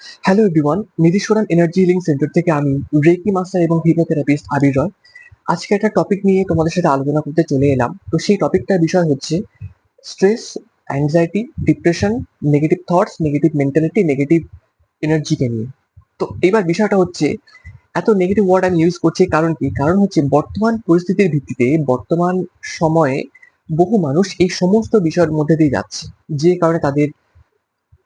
Hello everyone Nidhiswaran energy healing centre থেকে আমি reiki master এবং হিপনোথেরাপিস্ট আবির রয় আজকে একটা টপিক নিয়ে তোমাদের সাথে আলোচনা করতে চলে এলাম। তো সেই টপিকটার বিষয় হচ্ছে stress anxiety depression negative thoughts negative mentality negative এনার্জিকে নিয়ে। তো এবার বিষয়টা হচ্ছে, এত নেগেটিভ ওয়ার্ড আমি ইউজ করছি কারণ কি? কারণ হচ্ছে বর্তমান পরিস্থিতির ভিত্তিতে বর্তমান সময়ে বহু মানুষ এই সমস্ত বিষয়ের মধ্যে দিয়ে যাচ্ছে। যে কারণে তাদের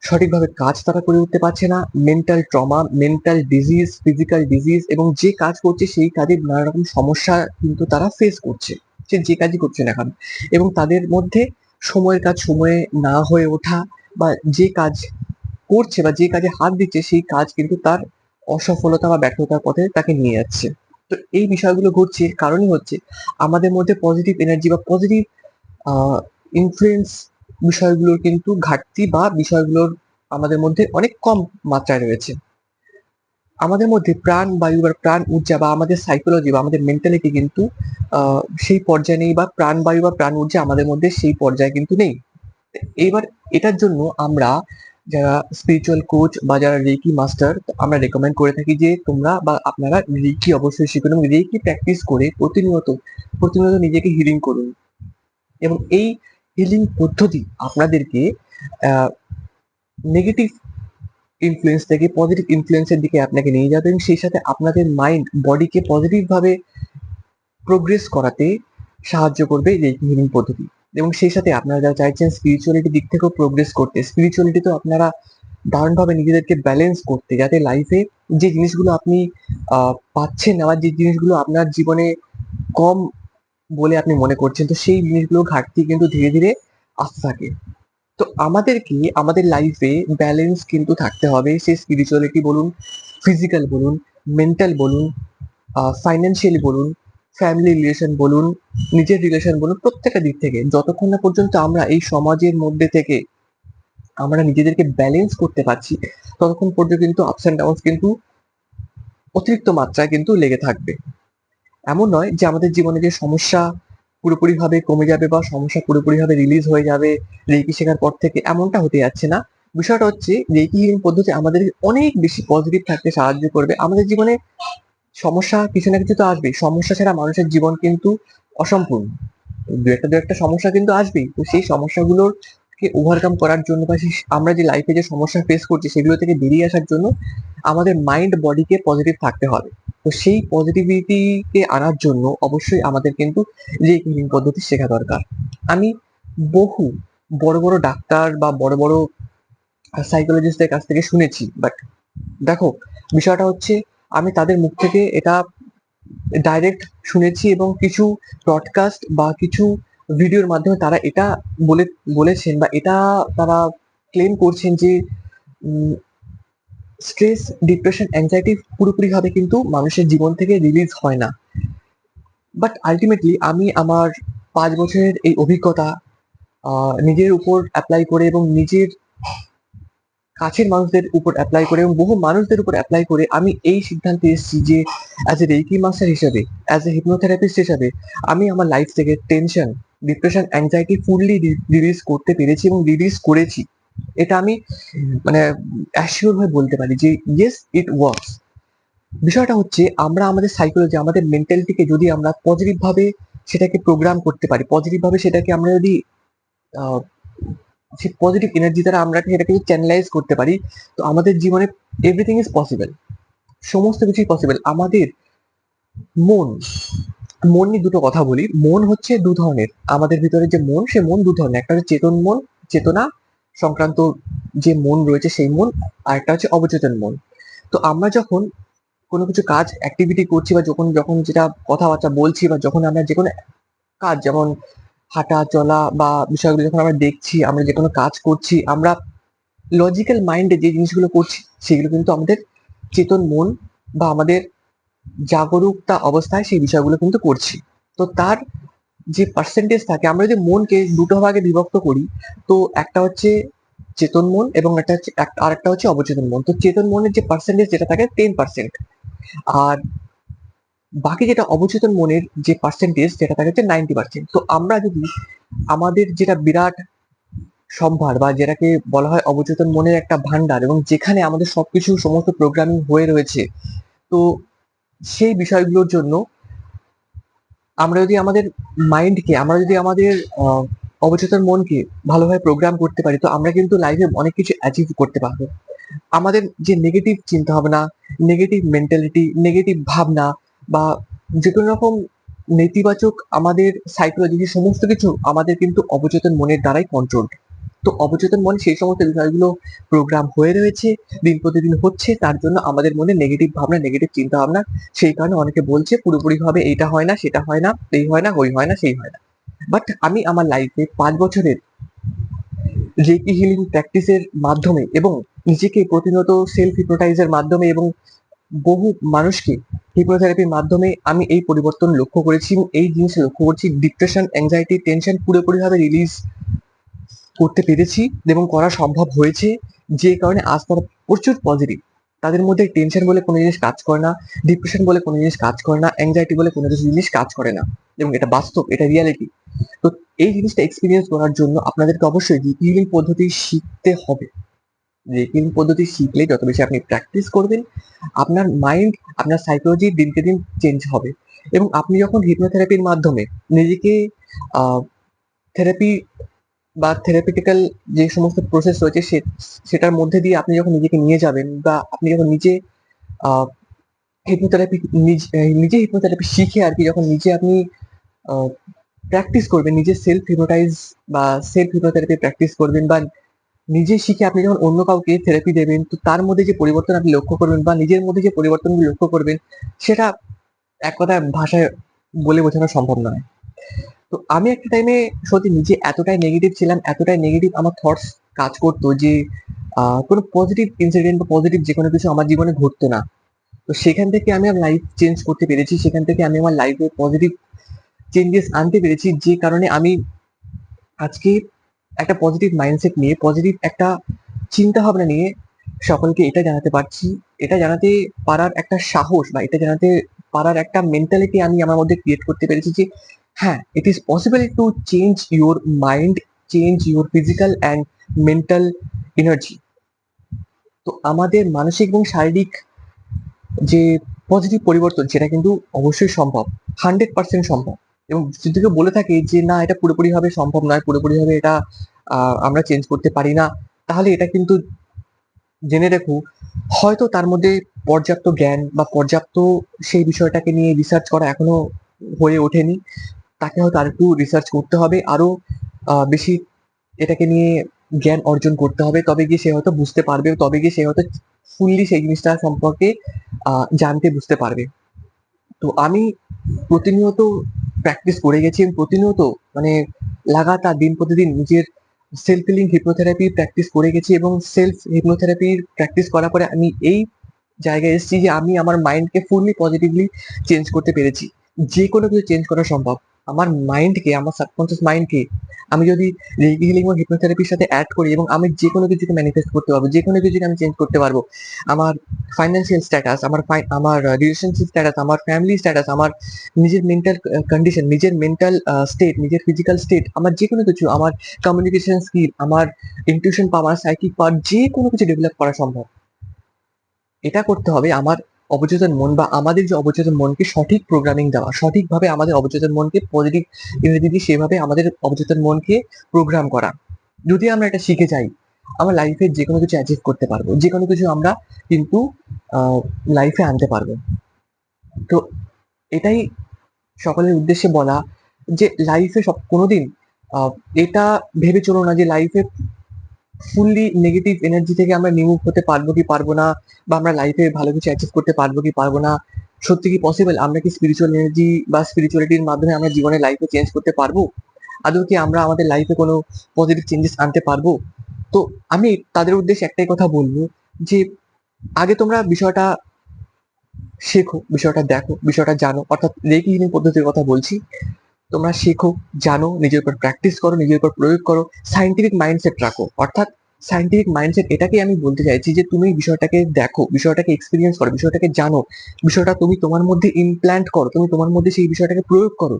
সঠিকভাবে কাজ তারা করে উঠতে পারছে না। Mental trauma mental disease physical disease এবং যে কাজ করছে সেই কাজে নানা রকম সমস্যা কিন্তু তারা ফেস করছে। সে যে কাজই করছে না কেন? এবং তাদের মধ্যে সময়ের কাজ সময়ে না হয়ে ওঠা বা যে কাজ করছে বা যে কাজে হাত দিচ্ছে সেই কাজ কিন্তু তার অসফলতা বা ব্যর্থতার পথে তাকে নিয়ে যাচ্ছে। তো এই বিষয়গুলো ঘটছে কারণই হচ্ছে আমাদের মধ্যে পজিটিভ এনার্জি বা পজিটিভ ইনফ্লুয়েন্স বিষয়গুলোর কিন্তু ঘাটতি বা বিষয়গুলোর আমাদের মধ্যে অনেক কম মাত্রায় রয়েছে। আমাদের মধ্যে প্রাণ, বায়ু বা প্রাণ ঊর্জা বা আমাদের সাইকোলজি বা আমাদের মেন্টালিটি কিন্তু সেই পর্যায়ে নেই বা প্রাণ, বায়ু বা প্রাণ ঊর্জা আমাদের মধ্যে সেই পর্যায়ে কিন্তু নেই। এইবার এটার জন্য আমরা যারা স্পিরিচুয়াল কোচ বা যারা রেকি মাস্টার আমরা রেকমেন্ড করে থাকি যে তোমরা বা আপনারা রেকি অবশ্যই শিখুন এবং রেকি প্র্যাকটিস করে প্রতিনিয়ত প্রতিনিয়ত নিজেকে হিলিং করুন। এবং এই হিলিং পদ্ধতি আপনাদেরকে নেগেটিভ ইনফ্লুয়েন্স থেকে পজিটিভ ইনফ্লুয়েন্সের দিকে আপনাকে নিয়ে যাবে এবং সেই সাথে আপনাদের মাইন্ড বডিকে পজিটিভভাবে প্রোগ্রেস করাতে সাহায্য করবে এই হিলিং পদ্ধতি। এবং সেই সাথে আপনারা যারা চাইছেন স্পিরিচুয়ালিটি দিক থেকেও প্রোগ্রেস করতে স্পিরিচুয়ালিটি তো আপনারা দারুণভাবে নিজেদেরকে ব্যালেন্স করতে, যাতে লাইফে যে জিনিসগুলো আপনি পাচ্ছেন বা যে জিনিসগুলো আপনার জীবনে কম বলে আপনি মনে করছেন, তো সেই জিনিসগুলো ঘাটতি কিন্তু ধীরে ধীরে আসতে থাকে। তো আমাদেরকে আমাদের লাইফে ব্যালেন্স কিন্তু থাকতে হবে। সে স্পিরিচুয়ালিটি বলুন ফিজিক্যাল বলুন মেন্টাল বলুন ফাইন্যান্সিয়ালি বলুন ফ্যামিলি রিলেশন বলুন, নিজের রিলেশন বলুন, প্রত্যেকটা দিক থেকে। যতক্ষণ না পর্যন্ত আমরা এই সমাজের মধ্যে থেকে আমরা নিজেদেরকে ব্যালেন্স করতে পারছি, ততক্ষণ পর্যন্ত কিন্তু আপস অ্যান্ড ডাউনস কিন্তু অতিরিক্ত মাত্রায় কিন্তু লেগে থাকবে। এমন নয় যে আমাদের জীবনে যে সমস্যা পুরোপুরিভাবে কমে যাবে বা সমস্যা পুরোপুরিভাবে রিলিজ হয়ে যাবে রেকি শেখার পর থেকে এমনটা হতে যাচ্ছে না। বিষয়টা হচ্ছে রেকি হিলিং পদ্ধতি আমাদের অনেক বেশি পজিটিভ থাকতে সাহায্য করবে। আমাদের জীবনে সমস্যা কিছু না কিছু তো আসবেই। সমস্যা ছাড়া মানুষের জীবন কিন্তু অসম্পূর্ণ। দু একটা দু একটা সমস্যা কিন্তু আসবেই। তো সেই সমস্যাগুলোর কে ওভারকাম করার জন্য বা আমরা যে লাইফে যে সমস্যা ফেস করছি সেগুলো থেকে বেরিয়ে আসার জন্য আমাদের মাইন্ড বডিকে পজিটিভ থাকতে হবে। তো সেই পজিটিভিটিকে আনার জন্য অবশ্যই আমাদের কিন্তু রেক হিলিং পদ্ধতি শেখা দরকার। আমি বহু বড় বড় ডাক্তার বা বড় বড় সাইকোলজিস্টের কাছ থেকে শুনেছি বাট দেখো, বিষয়টা হচ্ছে আমি তাদের মুখ থেকে এটা ডাইরেক্ট শুনেছি এবং কিছু ব্রডকাস্ট বা কিছু ভিডিওর মাধ্যমে তারা এটা বলে, বলেছেন বা এটা তারা ক্লেম করছেন যে স্ট্রেস ডিপ্রেশন অ্যাংজাইটি পুরোপুরিভাবে কিন্তু মানুষের জীবন থেকে রিলিজ হয় না। বাট আলটিমেটলি আমি আমার পাঁচ বছরের এই অভিজ্ঞতা নিজের উপর অ্যাপ্লাই করে এবং নিজের কাছের মানুষদের উপর অ্যাপ্লাই করে এবং বহু মানুষদের উপর অ্যাপ্লাই করে আমি এই সিদ্ধান্তে এসেছি যে অ্যাজ এ রেকি মাস্টার হিসাবে অ্যাজ এ হিপনোথেরাপিস্ট হিসাবে আমি আমার লাইফ থেকে tension depression anxiety fully release করতে পেরেছি এবং রিলিজ করেছি। এটা আমি মানে অ্যাসিওর হয়ে বলতে পারি যে ইয়েস ইট ওয়ার্কস বিষয়টা হচ্ছে, আমরা আমাদের সাইকোলজি আমাদের মেন্টালিটিকে যদি আমরা পজিটিভ ভাবে সেটাকে প্রোগ্রাম করতে পারি পজিটিভ ভাবে সেটাকে আমরা যদি সেই পজিটিভ এনার্জি দ্বারা আমরা সেটাকে চ্যানেলাইজ করতে পারি, তো আমাদের জীবনে এভরিথিং ইজ পসিবল সমস্ত কিছুই পসিবল আমাদের মন মন নিয়ে দুটো কথা বলি। মন হচ্ছে দু ধরনের। আমাদের ভিতরে যে মন, সে মন দু ধরনের। একটা হচ্ছে চেতন মন, চেতনা সংক্রান্ত যে মন রয়েছে সেই মন আর একটা হচ্ছে অবচেতন মন তো আমরা যখন কোনো কিছু কাজ অ্যাক্টিভিটি করছি বা যখন যখন যেটা কথাবার্তা বলছি বা যখন আমরা যে কোনো কাজ, যেমন হাঁটা, চলা বা বিষয়গুলো যখন আমরা দেখছি, আমরা যে কোনো কাজ করছি, আমরা লজিক্যাল মাইন্ডে যে জিনিসগুলো করছি, সেগুলো কিন্তু আমাদের চেতন মন বা আমাদের জাগরুকতা অবস্থায় সেই বিষয়গুলো কিন্তু করছি। তো তার যে পার্সেন্টেজ থাকে, আমরা যদি মনকে দুটো ভাগে বিভক্ত করি, তো একটা হচ্ছে চেতন মন এবং একটা হচ্ছে আর একটা হচ্ছে অবচেতন মন। তো চেতন মনের যে পার্সেন্টেজ যেটা থাকে টেন পার্সেন্ট আর বাকি যেটা অবচেতন মনের যে পার্সেন্টেজ যেটা থাকে হচ্ছে নাইনটি পার্সেন্ট তো আমরা যদি আমাদের যেটা বিরাট সম্ভার বা যেটাকে বলা হয় অবচেতন মনের একটা ভান্ডার এবং যেখানে আমাদের সবকিছু সমস্ত প্রোগ্রামিং হয়ে রয়েছে, তো সেই বিষয়গুলোর জন্য আমরা যদি আমাদের মাইন্ডকে আমরা যদি আমাদের অবচেতন মনকে ভালোভাবে প্রোগ্রাম করতে পারি, তো আমরা কিন্তু লাইফে অনেক কিছু অ্যাচিভ করতে পারব। আমাদের যে নেগেটিভ চিন্তা ভাবনা নেগেটিভ মেন্টালিটি নেগেটিভ ভাবনা বা যে কোনো রকম নেতিবাচক আমাদের সাইকোলজি সমস্ত কিছু আমাদের কিন্তু অবচেতন মনের দ্বারাই কন্ট্রোল তো অবচেতন মনে সেই সমস্ত বিষয়গুলো প্রোগ্রাম হয়ে রয়েছে, দিন প্রতিদিন হচ্ছে, তার জন্য আমাদের মনে নেগেটিভ ভাবনা নেগেটিভ চিন্তা ভাবনা সেই কারণে অনেকে বলছে পুরোপুরি ভাবে এইটা হয় না, সেটা হয় না, এই হয় না, ওই হয় না, সেই হয় না। বাট আমি আমার লাইফে পাঁচ বছরের রেকি হিলিং প্র্যাকটিসের মাধ্যমে এবং নিজেকে প্রতিনিয়ত সেলফ হিপনোটাইজের মাধ্যমে এবং বহু মানুষকে হিপনোথেরাপির মাধ্যমে আমি এই পরিবর্তন লক্ষ্য করেছি, এই জিনিস লক্ষ্য করছি ডিপ্রেশন অ্যাংজাইটি টেনশন পুরোপুরিভাবে রিলিজ করতে পেরেছি এবং করা সম্ভব হয়েছে। যে কারণে আজ তারা প্রচুর পজিটিভ তাদের মধ্যে টেনশন বলে কোনো জিনিস কাজ করে না ডিপ্রেশন বলে কোনো জিনিস কাজ করে না অ্যাংজাইটি বলে কোনো কিছু জিনিস কাজ করে না। এবং এটা বাস্তব, এটা রিয়ালিটি তো এই জিনিসটা এক্সপিরিয়েন্স করার জন্য আপনাদেরকে অবশ্যই হিলিং পদ্ধতি শিখতে হবে। হিলিং পদ্ধতি শিখলে যত বেশি আপনি প্র্যাকটিস করবেন, আপনার মাইন্ড আপনার সাইকোলজি দিনকে দিন চেঞ্জ হবে। এবং আপনি যখন হিপনোথেরাপির মাধ্যমে নিজেকে থেরাপি বা থেরাপিটিক্যাল যে সমস্ত প্রসেস রয়েছে সেটার মধ্যে দিয়ে আপনি যখন নিজেকে নিয়ে যাবেন বা আপনি যখন নিজে হিপনোথেরাপি নিজে হিপনোথেরাপি শিখে আর কি যখন নিজে আপনি প্র্যাকটিস করবেন, নিজে সেলফ হিপনোটাইজ বা সেলফ হিপনোথেরাপি প্র্যাকটিস করবেন বা নিজে শিখে আপনি যখন অন্য কাউকে থেরাপি দেবেন, তো তার মধ্যে যে পরিবর্তন আপনি লক্ষ্য করবেন বা নিজের মধ্যে যে পরিবর্তনগুলো লক্ষ্য করবেন, সেটা এক কথায় ভাষায় বলে বোঝানো সম্ভব নয়। তো আমি একটা টাইমে সত্যি নিজে এতটাই নেগেটিভ ছিলাম, এতটাই নেগেটিভ আমার থটস কাজ করতো যে কোনো পজিটিভ ইনসিডেন্ট বা পজিটিভ যে কোনো কিছু আমার জীবনে ঘটতো না। তো সেখান থেকে আমি আমার লাইফ চেঞ্জ করতে পেরেছি, সেখান থেকে আমি আমার লাইফে পজিটিভ চেঞ্জেস আনতে পেরেছি, যে কারণে আমি আজকে একটা পজিটিভ মাইন্ডসেট নিয়ে পজিটিভ একটা চিন্তা ভাবনা নিয়ে সকলকে এটা জানাতে পারছি। এটা জানাতে পারার একটা সাহস বা এটা জানাতে পারার একটা মেন্টালিটি আমি আমার মধ্যে ক্রিয়েট করতে পেরেছি যে হ্যাঁ it is possible to change your mind change your physical and mental energy তো আমাদের মানসিক এবং শারীরিক যে পজিটিভ পরিবর্তন, সেটা কিন্তু অবশ্যই সম্ভব হান্ড্রেড পার্সেন্ট সম্ভব। এবং যদি কেউ বলে থাকে যে, না, এটা পুরোপুরিভাবে সম্ভব নয় পুরোপুরিভাবে এটা আমরা চেঞ্জ করতে পারি না, তাহলে এটা কিন্তু জেনে রেখো, হয়তো তার মধ্যে পর্যাপ্ত জ্ঞান বা পর্যাপ্ত সেই বিষয়টাকে নিয়ে রিসার্চ করা এখনও হয়ে ওঠেনি। তাকে হয়তো আরেকটু রিসার্চ করতে হবে আরও আহ, বেশি এটাকে নিয়ে জ্ঞান অর্জন করতে হবে। তবে গিয়ে সে হয়তো বুঝতে পারবে তবে গিয়ে সে হয়তো ফুললি সেই জিনিসটা সম্পর্কে জানতে বুঝতে পারবে। তো আমি প্রতিনিয়ত প্র্যাকটিস করে গেছি এবং প্রতিনিয়ত মানে লাগাতার দিন প্রতিদিন নিজের সেলফ হিলিং হিপনোথেরাপি প্র্যাকটিস করে গেছি এবং সেলফ হিপনোথেরাপির প্র্যাকটিস করার পরে আমি এই জায়গায় এসেছি যে আমি আমার মাইন্ডকে ফুললি পজিটিভলি চেঞ্জ করতে পেরেছি। যে কোনো কিছু চেঞ্জ করা সম্ভব। আমার মাইন্ডকে আমার সাবকনসিয়াস মাইন্ডকে আমি যদি হিলিং ও হিপনোথেরাপির সাথে অ্যাড করি এবং আমি যে কোনো কিছুকে ম্যানিফেস্ট করতে পারব, যে কোনো কিছুকে আমি চেঞ্জ করতে পারব, আমার ফাইন্যান্সিয়াল স্ট্যাটাস আমার আমার রিলেশনশিপ স্ট্যাটাস আমার ফ্যামিলি স্ট্যাটাস আমার নিজের মেন্টাল কন্ডিশন নিজের মেন্টাল স্টেট নিজের ফিজিক্যাল স্টেট আমার যে কোনো কিছু, আমার কমিউনিকেশন স্কিল আমার ইনটিউশন পাওয়ার সাইকিক পাওয়ার যে কোনো কিছু ডেভেলপ করা সম্ভব। এটা করতে হবে আমার অবচেতন মন বা আমাদের যে অবচেতন মনকে সঠিক প্রোগ্রামিং দেওয়া, সঠিকভাবে আমাদের অবচেতন মনকে পজিটিভ এনার্জি সেভাবে আমাদের অবচেতন মনকে প্রোগ্রাম করা। যদি আমরা এটা শিখে যাই, আমার লাইফে যে কোনো কিছু অ্যাচিভ করতে পারব। যে কোনো কিছু আমরা কিন্তু লাইফে আনতে পারব। তো এটাই সকলের উদ্দেশ্যে বলা যে লাইফে সব, কোনোদিন এটা ভেবে চলো না যে লাইফে ফুললি নেগেটিভ এনার্জি থেকে আমরা রিমুভ হতে পারব কি পারব না, বা আমরা লাইফে ভালো কিছু অ্যাচিভ করতে পারব কি পারব না, সত্যি কি পসিবল আমরা কি স্পিরিচুয়াল এনার্জি বা স্পিরিচুয়ালিটির মাধ্যমে আমরা জীবনে লাইফে চেঞ্জ করতে পারব? আদৌ কি আমরা আমাদের লাইফে কোনো পজিটিভ চেঞ্জেস আনতে পারব? তো আমি তাদের উদ্দেশ্যে একটাই কথা বলব, যে আগে তোমরা বিষয়টা শেখো, বিষয়টা দেখো, বিষয়টা জানো, অর্থাৎ রেকি পদ্ধতির কথা বলছি। তোমরা শেখো, জানো, নিজের উপর প্র্যাকটিস করো, নিজের উপর প্রয়োগ করো সাইন্টিফিক মাইন্ডসেট রাখো। অর্থাৎ সাইন্টিফিক মাইন্ডসেট এটাকে আমি বলতে চাইছি যে তুমি বিষয়টাকে দেখো, বিষয়টাকে এক্সপিরিয়েন্স করো, বিষয়টাকে জানো, বিষয়টা তুমি তোমার মধ্যে ইমপ্ল্যান্ট করো, তুমি তোমার মধ্যে সেই বিষয়টাকে প্রয়োগ করো।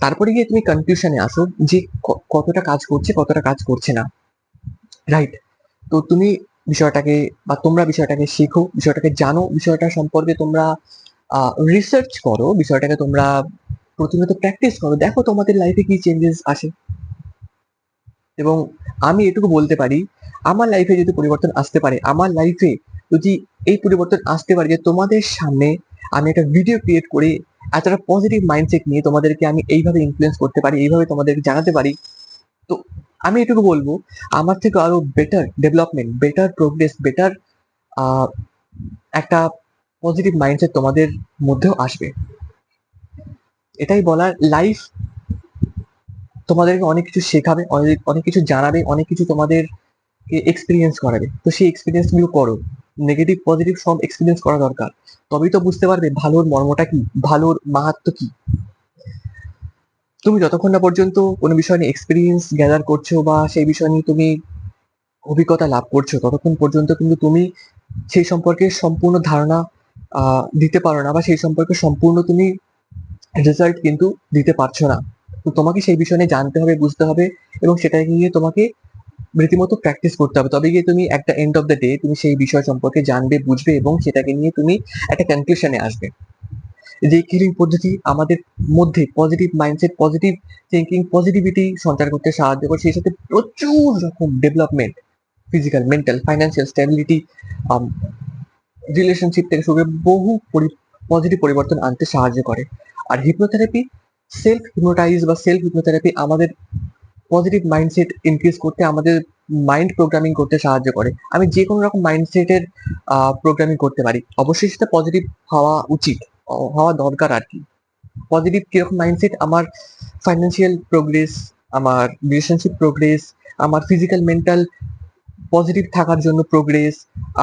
তারপরে গিয়ে তুমি কনফিউশনে আসো যে কতটা কাজ করছে, কতটা কাজ করছে না। রাইট তো তুমি বিষয়টাকে বা তোমরা বিষয়টাকে শেখো, বিষয়টাকে জানো, বিষয়টা সম্পর্কে তোমরা রিসার্চ করো, বিষয়টাকে তোমরা প্রতিনিয়ত প্র্যাকটিস করো। দেখো তোমাদের লাইফে কি চেঞ্জেস আসে। এবং আমি এটুকু বলতে পারি, আমার লাইফে যদি পরিবর্তন আসতে পারে, আমার লাইফে যদি এই পরিবর্তন আসতে পারে যে তোমাদের সামনে আমি একটা ভিডিও ক্রিয়েট করে এতটা পজিটিভ মাইন্ডসেট নিয়ে তোমাদেরকে আমি এইভাবে ইনফ্লুয়েন্স করতে পারি, এইভাবে তোমাদেরকে জানাতে পারি, তো আমি এটুকু বলব, আমার থেকে আরও better development better progress better একটা পজিটিভ মাইন্ডসেট তোমাদের মধ্যেও আসবে। এটাই বলার লাইফ তোমাদেরকে অনেক কিছু শেখাবে, অনেক অনেক কিছু জানাবে, অনেক কিছু তোমাদেরকে এক্সপিরিয়েন্স করাবে। তো সেই এক্সপিরিয়েন্সগুলো করো। নেগেটিভ পজিটিভ সব এক্সপিরিয়েন্স করা দরকার। তবেই তো বুঝতে পারবে ভালোর মর্মটা কি, ভালোর মাহাত্ম কি। তুমি যতক্ষণ না পর্যন্ত কোনো বিষয় নিয়ে এক্সপিরিয়েন্স গ্যাদার করছ বা সেই বিষয় নিয়ে তুমি অভিজ্ঞতা লাভ করছ, ততক্ষণ পর্যন্ত কিন্তু তুমি সেই সম্পর্কে সম্পূর্ণ ধারণা দিতে পারো না বা সেই সম্পর্কে সম্পূর্ণ তুমি রেজাল্ট কিন্তু দিতে পারছ না। তো তোমাকে সেই বিষয় নিয়ে জানতে হবে, বুঝতে হবে এবং সেটাকে নিয়ে তোমাকে রীতিমতো প্র্যাকটিস করতে হবে। তবে গিয়ে তুমি একটা এন্ড অফ দ্য ডে তুমি সেই বিষয় সম্পর্কে জানবে, বুঝবে এবং সেটাকে নিয়ে তুমি একটা কনক্লুশনে আসবে। যে কিলিং পদ্ধতি আমাদের মধ্যে positive mindset positive thinking positivity সঞ্চার করতে সাহায্য করে, সেই সাথে প্রচুর রকম development physical mental financial stability relationship থেকে শুরু বহু পজিটিভ পরিবর্তন আনতে সাহায্য করে। আর হিপনোথেরাপি সেলফ হিপনোটাইজ বা সেলফ হিপনোথেরাপি আমাদের পজিটিভ মাইন্ডসেট ইনক্রিজ করতে, আমাদের মাইন্ড প্রোগ্রামিং করতে সাহায্য করে। আমি যে কোনো রকম মাইন্ডসেটের প্রোগ্রামিং করতে পারি। অবশ্যই সেটা পজিটিভ হওয়া উচিত হওয়া দরকার আর কি। পজিটিভ কীরকম মাইন্ডসেট আমার ফাইন্যান্সিয়াল প্রোগ্রেস আমার রিলেশনশিপ প্রোগ্রেস আমার ফিজিক্যাল মেন্টাল পজিটিভ থাকার জন্য প্রোগ্রেস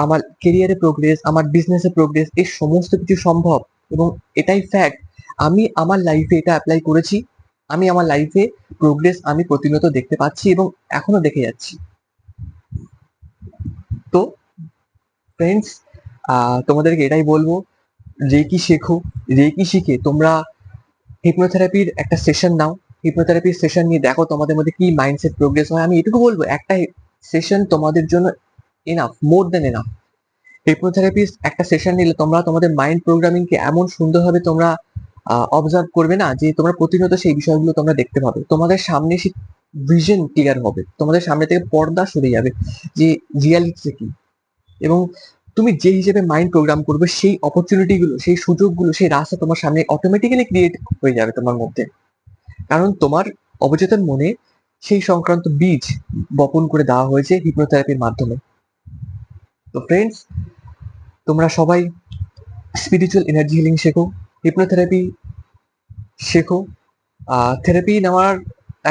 আমার কেরিয়ারে প্রোগ্রেস আমার বিজনেসে প্রোগ্রেস এই সমস্ত কিছু সম্ভব এবং এটাই ফ্যাক্ট আমি আমার লাইফে এটা অ্যাপ্লাই করেছি। আমি আমার লাইফে প্রোগ্রেস আমি প্রতিনিয়ত দেখতে পাচ্ছি এবং এখনও দেখে যাচ্ছি। তো ফ্রেন্ডস তোমাদেরকে এটাই বলব রেকি শেখো। রেকি শিখে তোমরা হিপনোথেরাপির একটা সেশন নাও। হিপনোথেরাপির সেশন নিয়ে দেখো তোমাদের মধ্যে কি মাইন্ডসেট প্রোগ্রেস হয়। আমি এটুকু বলব, একটা সেশন তোমাদের জন্য এনাফ মোর দেন এনাফ হিপনোথেরাপির একটা সেশন নিলে তোমরা তোমাদের মাইন্ড প্রোগ্রামিংকে এমন সুন্দরভাবে তোমরা অবজার্ভ করবে না যে তোমরা প্রতিনিয়ত সেই বিষয়গুলো তোমরা দেখতে পাবে। তোমাদের সামনে সেই ভিশন ক্লিয়ার হবে। তোমাদের সামনে থেকে পর্দা সরে যাবে যে রিয়ালিটি কি। এবং তুমি যে হিসেবে মাইন্ড প্রোগ্রাম করবে, সেই অপরচুনিটি গুলো, সেই সুযোগগুলো, সেই রাস্তা তোমার সামনে অটোমেটিক্যালি ক্রিয়েট হয়ে যাবে তোমার মধ্যে। কারণ তোমার অবচেতন মনে সেই সংক্রান্ত বীজ বপন করে দেওয়া হয়েছে হিপনোথেরাপির মাধ্যমে। তো ফ্রেন্ডস তোমরা সবাই স্পিরিচুয়াল এনার্জি হিলিং শেখো। হিপনোথেরাপি শেখো। থেরাপি নেওয়ার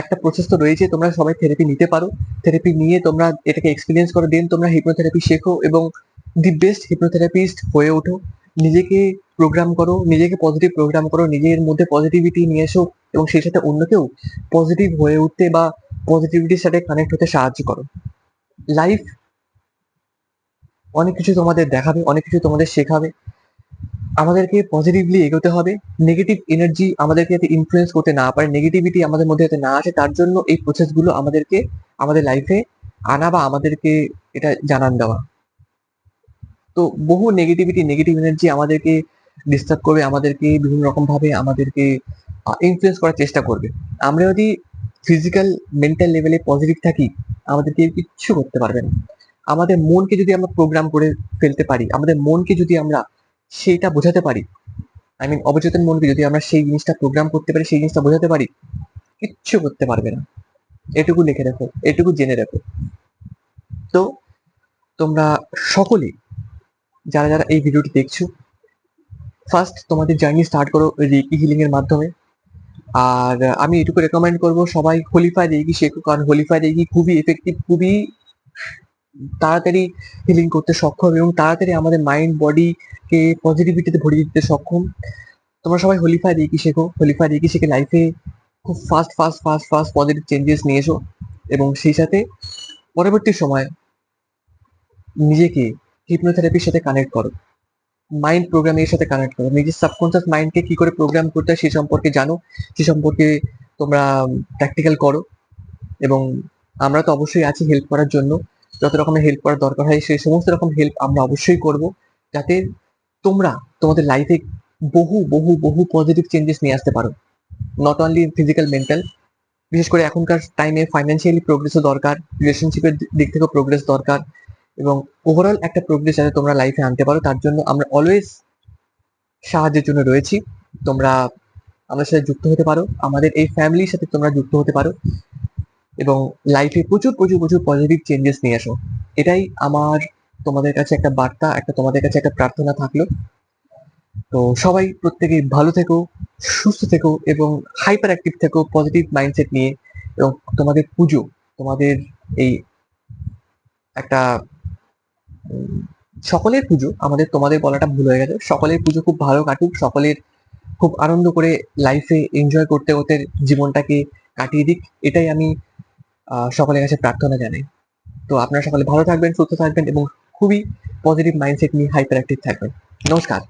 একটা প্রসেস তো রয়েছে, তোমরা সবাই থেরাপি নিতে পারো। থেরাপি নিয়ে তোমরা এটাকে এক্সপিরিয়েন্স করো দেন তোমরা হিপনোথেরাপি শেখো এবং দি বেস্ট হিপনোথেরাপিস্ট হয়ে ওঠো। নিজেকে প্রোগ্রাম করো, নিজেকে পজিটিভ প্রোগ্রাম করো, নিজের মধ্যে পজিটিভিটি নিয়ে এসো এবং সেই সাথে অন্যকেও পজিটিভ হয়ে উঠতে বা পজিটিভিটির সাথে কানেক্ট হতে সাহায্য করো। লাইফ অনেক কিছু তোমাদের দেখাবে, অনেক কিছু তোমাদের শেখাবে। আমাদেরকে পজিটিভলি এগোতে হবে। নেগেটিভ এনার্জি আমাদেরকে যাতে ইনফ্লুয়েন্স করতে না পারে নেগেটিভিটি আমাদের মধ্যে যাতে না আসে, তার জন্য এই প্রসেসগুলো আমাদেরকে আমাদের লাইফে আনা বা আমাদেরকে এটা জানান দেওয়া। তো বহু নেগেটিভিটি নেগেটিভ এনার্জি আমাদেরকে ডিস্টার্ব করবে, আমাদেরকে বিভিন্ন রকম ভাবে আমাদেরকে ইনফ্লুয়েন্স করার চেষ্টা করবে। আমরা যদি ফিজিক্যাল মেন্টাল লেভেলে পজিটিভ থাকি, আমাদেরকে কেউ কিচ্ছু করতে পারবে না। আমাদের মনকে যদি আমরা প্রোগ্রাম করে ফেলতে পারি, আমাদের মনকে যদি আমরা সেইটা বোঝাতে পারি। আই মিন অবচেতন মনকে যদি আমরা সেই জিনিসটা প্রোগ্রাম করতে পারি, সেই জিনিসটা বোঝাতে পারি, কিচ্ছু করতে পারবে না। এটুকু লিখে রাখো, এটুকু জেনে রাখো। তো, তোমরা সকলে, যারা যারা এই ভিডিওটি দেখছ ফার্স্ট তোমাদের জার্নি স্টার্ট করো রেকি হিলিং এর মাধ্যমে। আর আমি এটুকু রেকমেন্ড করব, সবাই হোলিফাই রেকি শেখো, কারণ হোলিফাই রেকি খুবই এফেক্টিভ খুবই তাড়াতাড়ি হিলিং করতে সক্ষম এবং তাড়াতাড়ি আমাদের মাইন্ড বডিকে পজিটিভিটিতে ভরিয়ে দিতে সক্ষম। তোমরা সবাই হোলিফাই রেকি শেখো? হোলিফাই রেকি শিখে? লাইফে খুব fast fast fast fast positive changes নিয়ে এসো এবং সেই সাথে পরবর্তী সময় নিজেকে হিপনোথেরাপির সাথে কানেক্ট করো। মাইন্ড প্রোগ্রামিং এর সাথে কানেক্ট করো। নিজের সাবকনসিয়াস মাইন্ডকে কি করে প্রোগ্রাম করতে হয় সে সম্পর্কে জানো। সে সম্পর্কে তোমরা প্র্যাকটিক্যাল করো এবং আমরা তো অবশ্যই আছি হেল্প করার জন্য। যত রকমের হেল্প করার দরকার হয়, সেই সমস্ত রকম হেল্প আমরা অবশ্যই করব। যাতে তোমরা তোমাদের লাইফে বহু বহু বহু পজিটিভ চেঞ্জেস নিয়ে আসতে পারো। নট অনলি ফিজিক্যাল মেন্টাল বিশেষ করে এখনকার টাইমে ফাইন্যান্সিয়ালি প্রোগ্রেসও দরকার রিলেশনশিপের দিক থেকেও প্রোগ্রেস দরকার, এবং ওভারঅল একটা প্রোগ্রেস যাতে তোমরা লাইফে আনতে পারো, তার জন্য আমরা অলওয়েজ সাহায্যের জন্য রয়েছি। তোমরা আমাদের সাথে যুক্ত হতে পারো, আমাদের এই ফ্যামিলির সাথে তোমরা যুক্ত হতে পারো। এবং লাইফে প্রচুর প্রচুর প্রচুর পজিটিভ চেঞ্জেস নিয়ে আসো। এটাই আমার তোমাদের কাছে একটা বার্তা, একটা তোমাদের কাছে একটা প্রার্থনা থাকল। তো সবাই প্রত্যেকে ভালো থেকো, সুস্থ থেকো এবং হাইপার অ্যাক্টিভ থেকো পজিটিভ মাইন্ডসেট নিয়ে। এবং তোমাদের পুজো, তোমাদের এই একটা সকলের পুজো, আমাদের, তোমাদের বলাটা ভুল হয়ে গেছে। সকলের পুজো খুব ভালো কাটুক, সকলের খুব আনন্দ করে লাইফে এনজয় করতে করতে জীবনটাকে কাটিয়ে দিক। এটাই আমি সকলের কাছে প্রার্থনা জানাই। তো আপনারা সকলে ভালো থাকবেন, সুস্থ থাকবেন এবং খুবই পজিটিভ মাইন্ডসেট নিয়ে হাইপার অ্যাক্টিভ থাকবেন। নমস্কার।